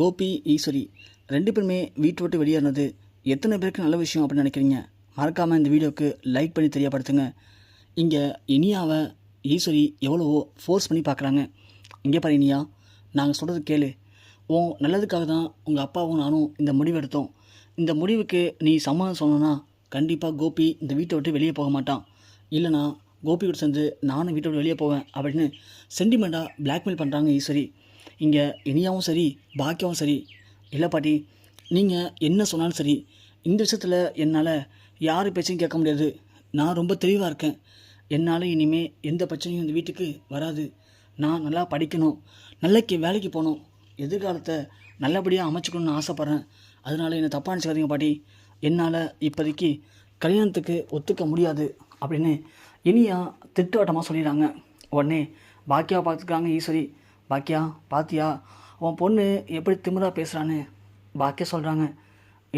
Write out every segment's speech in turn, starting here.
கோபி ஈஸ்வரி ரெண்டு பேருமே வீட்டை விட்டு வெளியேறினது எத்தனை பேருக்கு நல்ல விஷயம் அப்படின்னு நினைக்கிறீங்க? மறக்காமல் இந்த வீடியோவுக்கு லைக் பண்ணி தெரியப்படுத்துங்க. இங்கே இனியாவை ஈஸ்வரி எவ்வளவோ ஃபோர்ஸ் பண்ணி பார்க்குறாங்க. இங்கே பாரு இனியா நாங்கள் சொல்கிறது கேளு. உன் நல்லதுக்காக தான் உங்கள் அப்பாவும் நானும் இந்த முடிவு எடுத்தோம். இந்த முடிவுக்கு நீ சம்மதம் சொன்னோன்னா கண்டிப்பாக கோபி இந்த வீட்டை விட்டு வெளியே போக மாட்டான். இல்லைனா கோபி சேர்ந்து நானும் வீட்டை விட்டு வெளியே போவேன் அப்படின்னு சென்டிமெண்ட்டாக பிளாக்மெயில் பண்ணுறாங்க ஈஸ்வரி. இங்கே இனியாவும் சரி பாக்கியாவும் சரி. இல்லை பாட்டி நீங்கள் என்ன சொன்னாலும் சரி இந்த விஷயத்தில் என்னால் யார் பேச்சையும் கேட்க முடியாது. நான் ரொம்ப தெளிவாக இருக்கேன். என்னால் இனிமேல் எந்த பிரச்சனையும் இந்த வீட்டுக்கு வராது. நான் நல்லா படிக்கணும். நல்லக்கு வேலைக்கு போகணும். எதிர்காலத்தை நல்லபடியாக அமைச்சுக்கணும்னு ஆசைப்பட்றேன். அதனால் என்னை தப்பாக நினச்சிக்காதீங்க பாட்டி. என்னால் இப்போதைக்கு கல்யாணத்துக்கு ஒத்துக்க முடியாது அப்படின்னு இனியா திட்டவட்டமாக சொல்லிடுறாங்க. உடனே பாக்கியாவை பார்த்துருக்காங்க ஈஸ்வரி. பாக்கியா பாத்தியா உன் பொண்ணு எப்படி திமிரா பேசுகிறான்னு பாக்கியா சொல்கிறாங்க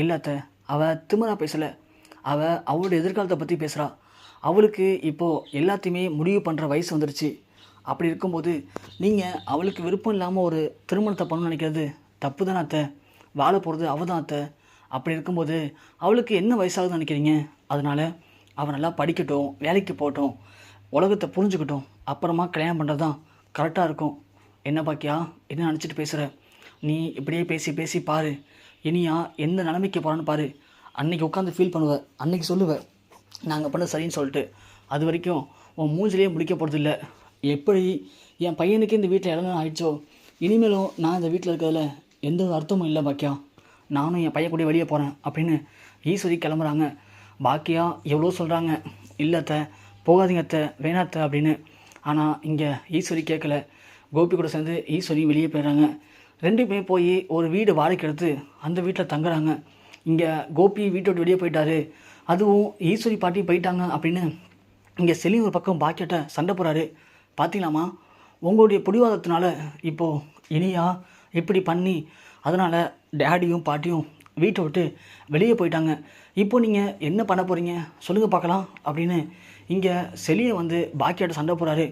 இல்லை அத்தை அவள் திமிரா பேசலை. அவள் அவளோட எதிர்காலத்தை பற்றி பேசுகிறா அவளுக்கு இப்போது எல்லாத்தையுமே முடிவு பண்ணுற வயசு வந்துருச்சு. அப்படி இருக்கும்போது நீங்கள் அவளுக்கு விருப்பம் இல்லாமல் ஒரு திருமணத்தை பண்ணணும்னு நினைக்கிறது தப்பு தானே அத்தை. வாழ போகிறது அவள் தான் அத்தை. அப்படி இருக்கும்போது அவளுக்கு என்ன வயசாகுதுன்னு நினைக்கிறீங்க? அதனால் அவள் நல்லா படிக்கட்டும் வேலைக்கு போகட்டும் உலகத்தை புரிஞ்சுக்கிட்டும் அப்புறமா கல்யாணம் பண்ணுறது தான் கரெக்டாக இருக்கும். என்ன பாக்கியா? என்ன நினச்சிட்டு பேசுகிற நீ இப்படியே பேசி பேசி பாரு. இனியா எந்த நிலைமைக்கு போகிறான்னு பாரு. அன்னைக்கு உட்காந்து ஃபீல் பண்ணுவ. அன்னைக்கு சொல்லுவ. நாங்கள் பண்ண சரின்னு சொல்லிட்டு. அது வரைக்கும் உன் மூஞ்சிலேயே முடிக்க இல்லை எப்படி என் பையனுக்கு இந்த வீட்டில் இடம் ஆயிடுச்சோ? இனிமேலும் நான் இந்த வீட்டில் இருக்கிறதுல எந்த ஒரு அர்த்தமும் இல்லை பாக்கியா. நானும் என் பையன் கூட வெளியே போகிறேன் அப்படின்னு ஈஸ்வரி கிளம்புறாங்க. பாக்கியா எவ்வளோ சொல்கிறாங்க இல்லை அத்தை போகாதீங்க அத்தை. வேணாத்த அப்படின்னு. ஆனால் இங்கே ஈஸ்வரி கேட்கல கோபி கூட சேர்ந்து ஈஸ்வரி வெளியே போயிடுறாங்க. ரெண்டு பேரும் போய் ஒரு வீடு வாடகைக்கு எடுத்து அந்த வீட்டில் தங்குறாங்க. இங்கே கோபி வீட்டை விட்டு வெளியே போயிட்டாரு. அதுவும் ஈஸ்வரி பாட்டி போயிட்டாங்க அப்படின்னு இங்கே செலிம் ஒரு பக்கம் பாக்கியட்ட சண்டை போகிறாரு பார்த்தீங்களாமா உங்களுடைய பிடிவாதத்தினால இப்போது இனியா இப்படி பண்ணி அதனால் டேடியும் பாட்டியும் வீட்டை விட்டு வெளியே போயிட்டாங்க. இப்போ நீங்கள் என்ன பண்ண போகிறீங்க சொல்லுங்கள் பார்க்கலாம் அப்படின்னு இங்கே செலியை வந்து பாக்கியாட்ட சண்டை போகிறாரு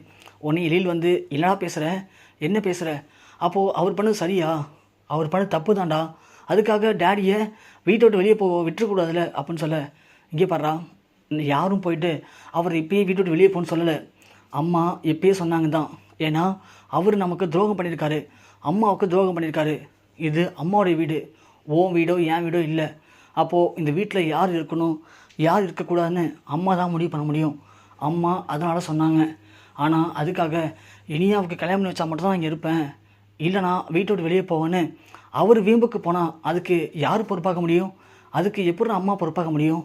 உடனே எழில் வந்து என்னடா பேசுகிற என்ன பேசுகிற அப்போது அவர் பண்ணது சரியா? அவர் பண்ண தப்பு தான்டா அதுக்காக டேடியை வீட்டை விட்டு வெளியே போக விட்டுறக்கூடாதுல அப்படின்னு சொல்ல. இங்கே பாடுறா யாரும் போயிட்டு அவர் இப்பயே வீட்டை விட்டு வெளியே போகணும்னு சொல்லலை. அம்மா எப்பயே சொன்னாங்க தான் ஏன்னா அவர் நமக்கு துரோகம் பண்ணியிருக்காரு. அம்மாவுக்கு துரோகம் பண்ணியிருக்காரு. இது அம்மாவுடைய வீடு. ஓன் வீடோ என் வீடோ இல்லை. அப்போது இந்த வீட்டில் யார் இருக்கணும்? யார் இருக்கக்கூடாதுன்னு அம்மா தான் முடிவு பண்ண முடியும். அம்மா அதனால் சொன்னாங்க. ஆனால் அதுக்காக இனியாவுக்கு கல்யாணம் பண்ணி வச்சா மட்டும் தான் இங்கே இருப்பேன். இல்லைனா வீட்டை விட்டு வெளியே போவேன்னு. அவர் வீம்புக்கு போனால் அதுக்கு யார் பொறுப்பாக்க முடியும்? அதுக்கு எப்படி அம்மா பொறுப்பாக்க முடியும்?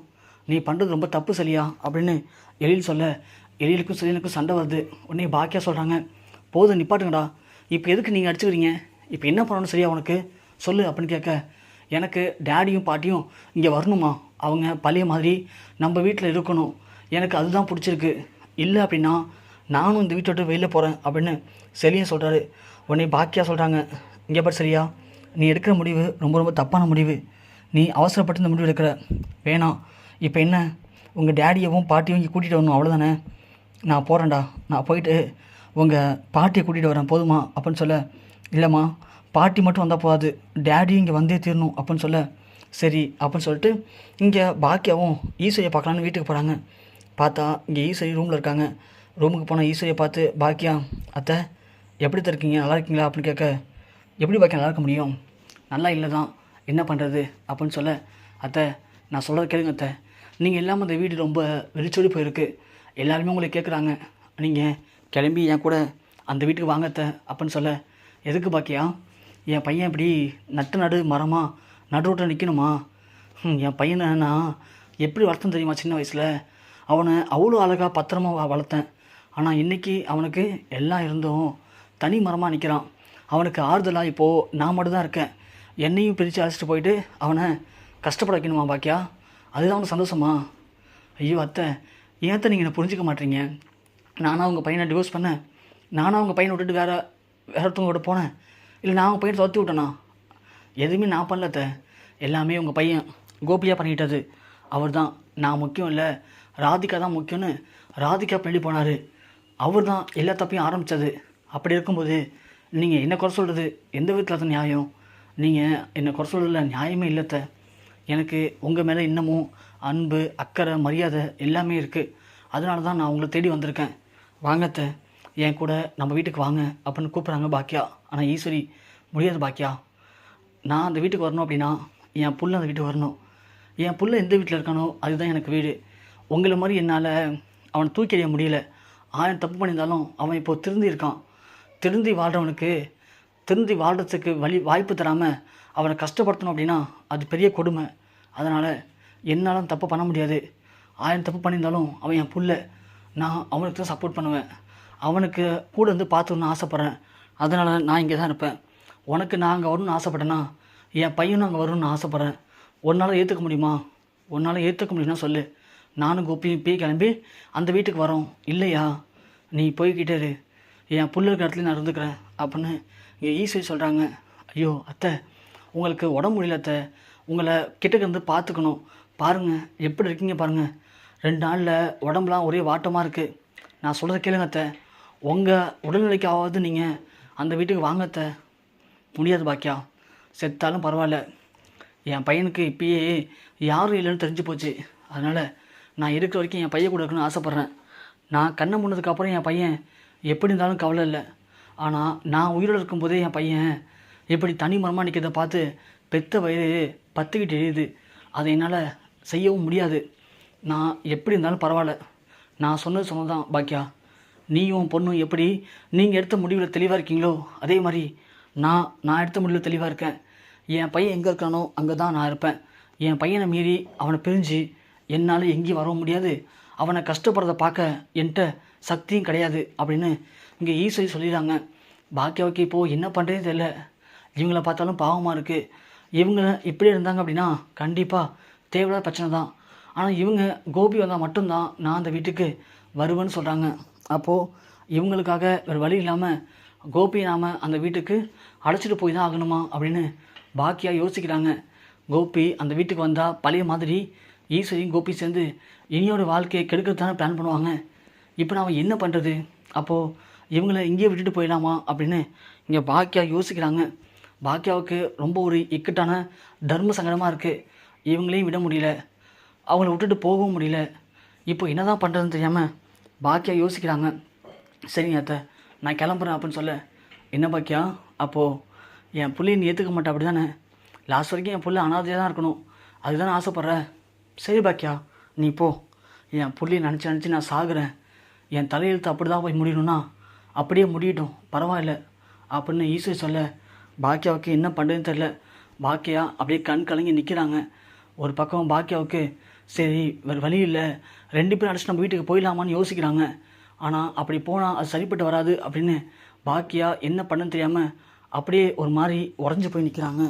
நீ பண்ணுறது ரொம்ப தப்பு சரியா? அப்படின்னு எழில் சொல்ல எழிலுக்கும் சரியனுக்கும் சண்டை வருது. உடனே பாக்கியா சொல்கிறாங்க போதும் நிப்பாட்டுங்கடா. இப்போ எதுக்கு நீங்கள் அடிச்சுக்கிறீங்க? இப்போ என்ன பண்ணணும் சரியா உனக்கு? சொல்லு அப்படின்னு கேட்க எனக்கு டேடியும் பாட்டியும் இங்கே வரணுமா? அவங்க பழைய மாதிரி நம்ம வீட்டில் இருக்கணும். எனக்கு அதுதான் பிடிச்சிருக்கு. இல்லை அப்படின்னா நானும் இந்த வீட்டை விட்டு வெளியில் போகிறேன் அப்படின்னு செலியும் சொல்கிறாரு உடனே பாக்கியா சொல்கிறாங்க இங்கே பாரு சரியா நீ எடுக்கிற முடிவு ரொம்ப ரொம்ப தப்பான முடிவு. நீ அவசரப்பட்டு இந்த முடிவு எடுக்கிற. வேணாம். இப்போ என்ன? உங்கள் டேடியவும் பாட்டியும் இங்கே கூட்டிகிட்டு வரணும் அவ்வளோதானே நான் போகிறேன்டா நான் போயிட்டு உங்கள் பாட்டியை கூட்டிகிட்டு வரேன் போதுமா? அப்படின்னு சொல்ல இல்லைம்மா பாட்டி மட்டும் வந்தால் போகாது டேடியும் இங்கே வந்தே தீரணும் அப்படின்னு சொல்ல சரி அப்படின்னு சொல்லிட்டு இங்கே பாக்கியாவும் ஈஸ்வரியை பார்க்கலான்னு வீட்டுக்கு போகிறாங்க பார்த்தா இங்கே ஈஸ்வரி ரூமில் இருக்காங்க. ரூமுக்கு போன ஈஸ்வரியை பார்த்து பாக்கியா அத்தை எப்படி தருக்கீங்க இருக்கீங்க? நல்லா இருக்கீங்களா? அப்படின்னு கேட்க எப்படி பாக்கியா நல்லா இருக்க முடியும்? நல்லா இல்லை தான் என்ன பண்ணுறது அப்படின்னு சொல்ல அத்தை நான் சொல்கிறத கேளுங்க அத்தை. நீங்கள் இல்லாமல் இந்த வீடு ரொம்ப வெளிச்சோடி போயிருக்கு. எல்லாருமே உங்களை கேட்குறாங்க நீங்கள் கிளம்பி என் கூட அந்த வீட்டுக்கு வாங்க அத்தை அப்படின்னு சொல்ல எதுக்கு பாக்கியா? என் பையன் இப்படி நட்டு நடு மரமாக நடு நிற்கணுமா என் பையனை நான் எப்படி வளர்த்தேன் தெரியுமா சின்ன வயசில்? அவனை அவ்வளோ அழகாக பத்திரமா வளர்த்தேன். ஆனால் இன்றைக்கி அவனுக்கு எல்லாம் இருந்தும் தனி மரமாக நிற்கிறான் அவனுக்கு ஆறுதலாக இப்போது நான் மட்டும் தான் இருக்கேன். என்னையும் பிரித்து அழைச்சிட்டு போயிட்டு அவனை கஷ்டப்பட வைக்கணுமா பாக்கியா? அதுதான் அவனுக்கு சந்தோஷமா? ஐயோ அத்தை ஏன் நீங்கள் என்னை புரிஞ்சுக்க மாட்டீங்க? நானும் அவங்க பையனை டிவோர்ஸ் பண்ணேன். நானும் அவங்க பையனை விட்டுட்டு வேறு வேற ஒருத்தவங்க கூட போனேன். இல்லை நான் அவங்க பையனை துரத்தி விட்டேனா? எதுவுமே நான் பண்ணல அத்தை. எல்லாமே உங்கள் பையன் கோபியாக பண்ணிக்கிட்டது. அவர் தான் நான் முக்கியம் இல்லை. ராதிகா தான் முக்கியம்னு ராதிகா பின்னாடி போனார். அவர் தான் எல்லா தப்பையும் ஆரம்பித்தது அப்படி இருக்கும்போது நீங்கள் என்ன குறை சொல்கிறது எந்த விதத்தில் அது நியாயம்? நீங்கள் என்னை குறை சொல்கிறதுல நியாயமே இல்லைத்த. எனக்கு உங்கள் மேலே இன்னமும் அன்பு அக்கறை மரியாதை எல்லாமே இருக்குது அதனால தான் நான் உங்களை தேடி வந்திருக்கேன். வாங்கத்த என் கூட நம்ம வீட்டுக்கு வாங்க அப்படின்னு கூப்பிட்றாங்க பாக்கியா. ஆனால் ஈஸ்வரி முடியாது பாக்கியா. நான் அந்த வீட்டுக்கு வரணும் அப்படின்னா என் புள்ள அந்த வீட்டுக்கு வரணும். என் புள்ள எந்த வீட்டில் இருக்கானோ அதுதான் எனக்கு வீடு. உங்களை மாதிரி என்னால் அவனை தூக்கி எறிய முடியல. ஆயிரம் தப்பு பண்ணியிருந்தாலும் அவன் இப்போ திருந்தி இருக்கான். திருந்தி வாழ்கிறவனுக்கு திருந்தி வாழ்கிறதுக்கு வழி வாய்ப்பு தராமல் அவனை கஷ்டப்படுத்தணும் அப்படின்னா அது பெரிய கொடுமை. அதனால் என்னாலும் தப்பு பண்ண முடியாது. ஆயிரம் தப்பு பண்ணியிருந்தாலும் அவன் என் புள்ள. நான் அவனுக்கு தான் சப்போர்ட் பண்ணுவேன். அவனுக்கு கூட இருந்து பார்த்துக்கணும்னு ஆசைப்பட்றேன். அதனால் நான் இங்கே தான் இருப்பேன். உனக்கு நான் அங்கே வரணும்னு ஆசைப்பட்டேன்னா என் பையனும் அங்கே வரணும்னு ஆசைப்பட்றேன். உன்னால் ஏற்றுக்க முடியுமா? உன்னால் ஏற்றுக்க முடியும்னா சொல்லு. நானும் கோப்பியும் போய் கிளம்பி அந்த வீட்டுக்கு வரோம். இல்லையா? நீ போய்கிட்டே இரு. என் புள்ள இருக்கிற இடத்துல நான் இருந்துக்கிறேன் அப்படின்னு இங்கே ஈஸ்வரி சொல்கிறாங்க ஐயோ அத்தை உங்களுக்கு உடம்பு முடியல அத்தை. உங்களை கிட்டக்க இருந்து பார்த்துக்கணும். பாருங்கள் எப்படி இருக்கீங்க பாருங்கள் ரெண்டு நாளில் உடம்புலாம் ஒரே வாட்டமாக இருக்குது நான் சொல்கிறத கேளுங்க அத்தை. உங்கள் உடல்நிலைக்காவது நீங்கள் அந்த வீட்டுக்கு வாங்க அத்தை. முடியாது பாக்கியா. செத்தாலும் பரவாயில்ல. என் பையனுக்கு இப்பயே யாரும் இல்லைன்னு தெரிஞ்சு போச்சு. அதனால் நான் இருக்கிற வரைக்கும் என் பையன் கூட இருக்கணும்னு ஆசைப்பட்றேன். நான் கண்ணை முன்னதுக்கப்புறம் என் பையன் எப்படி இருந்தாலும் கவலை இல்லை. ஆனால் நான் உயிரோடு இருக்கும்போதே என் பையன் எப்படி தனி மரமாக நிற்கிறத பார்த்து பெத்த வயது பத்துக்கிட்டு எரியுது. அதை என்னால் செய்யவும் முடியாது. நான் எப்படி இருந்தாலும் பரவாயில்ல. நான் சொன்னது சொன்னதான் பாக்கியா. நீயும் பொண்ணும் எப்படி நீங்கள் எடுத்த முடிவில் தெளிவாக இருக்கீங்களோ அதே மாதிரி நான் நான் எடுத்த முடிவில் தெளிவாக இருக்கேன். என் பையன் எங்கே இருக்கானோ அங்கே தான் நான் இருப்பேன். என் பையனை மீறி அவனை பிரிஞ்சு என்னால் எங்கேயும் வரவும் முடியாது. அவனை கஷ்டப்படுறத பார்க்க என்கிட்ட சக்தியும் கிடையாது அப்படின்னு இங்கே ஈஸ்வரி சொல்லிடுறாங்க. பாக்கியாவுக்கு இப்போது என்ன பண்ணுறதே தெரியல. இவங்களை பார்த்தாலும் பாவமாக இருக்குது இவங்க இப்படி இருந்தாங்க அப்படின்னா கண்டிப்பாக தேவையில்லாத பிரச்சனை தான். ஆனால் இவங்க கோபி வந்தால் மட்டும்தான் நான் அந்த வீட்டுக்கு வருவேன்னு சொல்கிறாங்க அப்போது இவங்களுக்காக வேறு வழி இல்லாமல் கோபி நாம் அந்த வீட்டுக்கு அழைச்சிட்டு போய் தான் ஆகணுமா அப்படின்னு பாக்கியாக யோசிக்கிறாங்க. கோபி அந்த வீட்டுக்கு வந்தால் பழைய மாதிரி ஈஸ்வரியும் கோபி சேர்ந்து இனியோட வாழ்க்கையை கெடுக்கிறதான பிளான் பண்ணுவாங்க. இப்போ நான் என்ன பண்ணுறது அப்போது இவங்கள இங்கேயே விட்டுட்டு போயிடலாமா? அப்படின்னு இங்கே பாக்கியா யோசிக்கிறாங்க. பாக்கியாவுக்கு ரொம்ப ஒரு இக்கட்டான தர்ம சங்கடமாக இருக்குது இவங்களையும் விட முடியல. அவங்கள விட்டுட்டு போகவும் முடியல. இப்போ என்ன தான் பண்ணுறதுன்னு தெரியாமல் பாக்கியா யோசிக்கிறாங்க. சரிங்க அத்தை நான் கிளம்புறேன் அப்படின்னு சொல்ல. என்ன பாக்கியா அப்போது என் பிள்ளையை நீ ஏற்றுக்க மாட்டேன் அப்படி தானே லாஸ்ட் வரைக்கும் என் பிள்ளை அனாதையாக தான் இருக்கணும். அதுதானே ஆசைப்பட்றேன் சரி பாக்கியா நீ போ. என் புள்ளையை நினச்சி நினச்சி நான் சாகுறேன். என் தலையெழுத்து அப்படி தான் போய் முடியணும்னா அப்படியே முடியட்டும். பரவாயில்ல. அப்படின்னு ஈஸ்வரி சொல்ல பாக்கியாவுக்கு என்ன பண்ணுறதுன்னு தெரில பாக்கியா அப்படியே கண் கலங்கி நிற்கிறாங்க ஒரு பக்கம் பாக்கியாவுக்கு சரி வேறு வழி இல்லை. ரெண்டு பேரும் அடிச்சு நம்ம வீட்டுக்கு போயிடலாமான்னு யோசிக்கிறாங்க. ஆனால் அப்படி போனால் அது சரிப்பட்டு வராது அப்படின்னு பாக்கியா என்ன பண்ணுன்னு தெரியாமல் அப்படியே ஒரு மாதிரி உறைஞ்சி போய் நிற்கிறாங்க